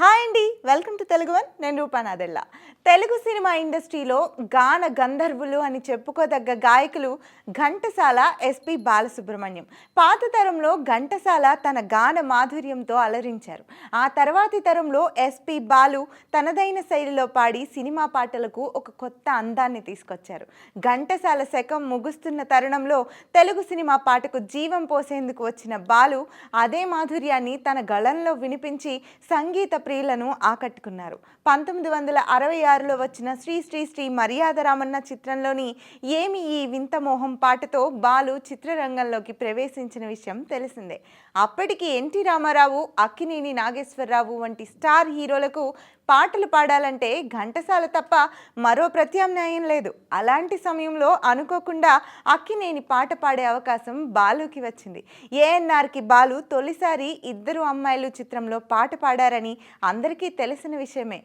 Hi అండి. Welcome to Telugu one. నేను Roopa Nadella Telugu cinema ఇండస్ట్రీలో గాన గంధర్వులు అని చెప్పుకోదగ్గ గాయకులు ఘంటసాల ఎస్పి బాలసుబ్రహ్మణ్యం. పాత తరంలో ఘంటసాల తన గాన మాధుర్యంతో అలరించారు. ఆ తర్వాతి తరంలో ఎస్పి బాలు తనదైన శైలిలో పాడి సినిమా పాటలకు ఒక కొత్త అందాన్ని తీసుకొచ్చారు. ఘంటసాల శకం ముగుస్తున్న తరుణంలో తెలుగు సినిమా పాటకు జీవం పోసేందుకు వచ్చిన బాలు అదే మాధుర్యాన్ని తన గళంలో వినిపించి సంగీత ప్రియులను ఆకట్టుకున్నారు. పంతొమ్మిది వందల అరవై ఆరులో వచ్చిన శ్రీ శ్రీ శ్రీ మర్యాదరామన్న చిత్రంలోని ఏమి ఈ వింత మోహం పాటతో బాలు చిత్రరంగంలోకి ప్రవేశించిన విషయం తెలిసిందే. అప్పటికి ఎన్టీ రామారావు అక్కినేని నాగేశ్వరరావు వంటి స్టార్ హీరోలకు పాటలు పాడాలంటే ఘంటసాల తప్ప మరో ప్రత్యామ్నాయం లేదు. అలాంటి సమయంలో అనుకోకుండా అక్కినేని పాట పాడే అవకాశం బాలుకి వచ్చింది. ఏఎన్ఆర్కి బాలు తొలిసారి ఇద్దరు అమ్మాయిలు చిత్రంలో పాట పాడారని అందరికీ తెలిసిన విషయమే.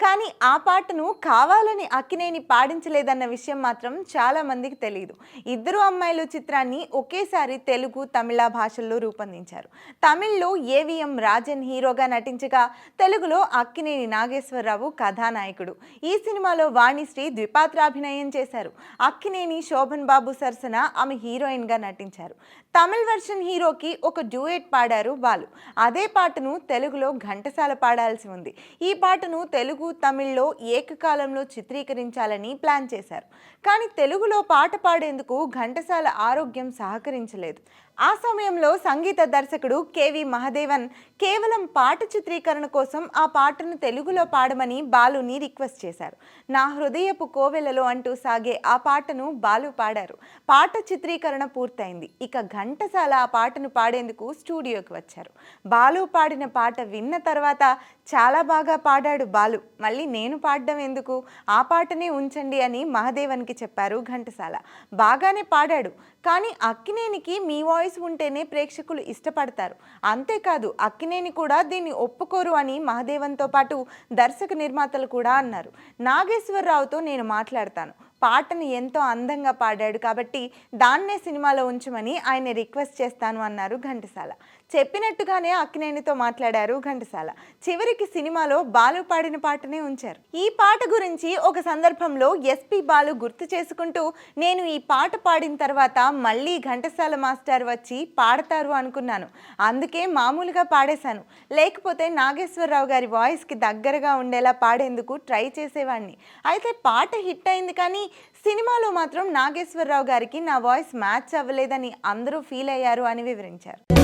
కానీ ఆ పాటను కావాలని అక్కినేని పాడించలేదన్న విషయం మాత్రం చాలా మందికి తెలియదు ఇద్దరు అమ్మాయిలు చిత్రాన్ని ఒకేసారి తెలుగు తమిళ భాషల్లో రూపొందించారు. తమిళ్ళో ఏవిఎం రాజన్ హీరోగా నటించగా తెలుగులో అక్కినేని నాగేశ్వరరావు కథానాయకుడు. ఈ సినిమాలో వాణిశ్రీ ద్విపాత్రాభినయం చేశారు. అక్కినేని శోభన్ బాబు సరసన ఆమె హీరోయిన్గా నటించారు. తమిళ్ వెర్షన్ హీరోకి ఒక డ్యూయట్ పాడారు బాలు. అదే పాటను తెలుగులో ఘంటసాల పాడాల్సి ఉంది. ఈ పాటను తెలుగు తమిళ్ళో ఏకకాలంలో చిత్రీకరించాలని ప్లాన్ చేశారు. కానీ తెలుగులో పాట పాడేందుకు ఘంటసాల ఆరోగ్యం సహకరించలేదు. ఆ సమయంలో సంగీత దర్శకుడు కేవి మహదేవన్ కేవలం పాట చిత్రీకరణ కోసం ఆ పాటను తెలుగులో పాడమని బాలుని రిక్వెస్ట్ చేశారు. నా హృదయపు కోవెలలో అంటూ సాగే ఆ పాటను బాలు పాడారు. పాట చిత్రీకరణ పూర్తయింది. ఇక ఘంటసాల ఆ పాటను పాడేందుకు స్టూడియోకి వచ్చారు. బాలు పాడిన పాట విన్న తర్వాత చాలా బాగా పాడాడు బాలు. మళ్ళీ నేను పాడడం ఎందుకు? ఆ పాటనే ఉంచండి అని మహదేవన్కి చెప్పారు ఘంటసాల. బాగానే పాడాడు. కానీ అక్కినేనికి మీ వాయిస్ వాయిస్ ఉంటేనే ప్రేక్షకులు ఇష్టపడతారు. అంతేకాదు అక్కినేని కూడా దీన్ని ఒప్పుకోరు అని మహదేవన్తో పాటు దర్శక నిర్మాతలు కూడా అన్నారు. నాగేశ్వరరావుతో నేను మాట్లాడతాను. పాటను ఎంతో అందంగా పాడాడు కాబట్టి దాన్నే సినిమాలో ఉంచమని ఆయన రిక్వెస్ట్ చేస్తాను అన్నారు ఘంటసాల. చెప్పినట్టుగానే అక్కినేనితో మాట్లాడారు ఘంటసాల. చివరికి సినిమాలో బాలు పాడిన పాటనే ఉంచారు. ఈ పాట గురించి ఒక సందర్భంలో ఎస్పి బాలు గుర్తు చేసుకుంటూ నేను ఈ పాట పాడిన తర్వాత మళ్ళీ ఘంటసాల మాస్టర్ వచ్చి పాడతారు అనుకున్నాను. అందుకే మామూలుగా పాడేశాను. లేకపోతే నాగేశ్వరరావు గారి వాయిస్కి దగ్గరగా ఉండేలా పాడేందుకు ట్రై చేసేవాడిని అయితే పాట హిట్ అయింది కానీ సినిమాలో మాత్రం నాగేశ్వరరావు గారికి నా వాయిస్ మ్యాచ్ అవ్వలేదని అందరూ ఫీల్ అయ్యారు అని వివరించారు.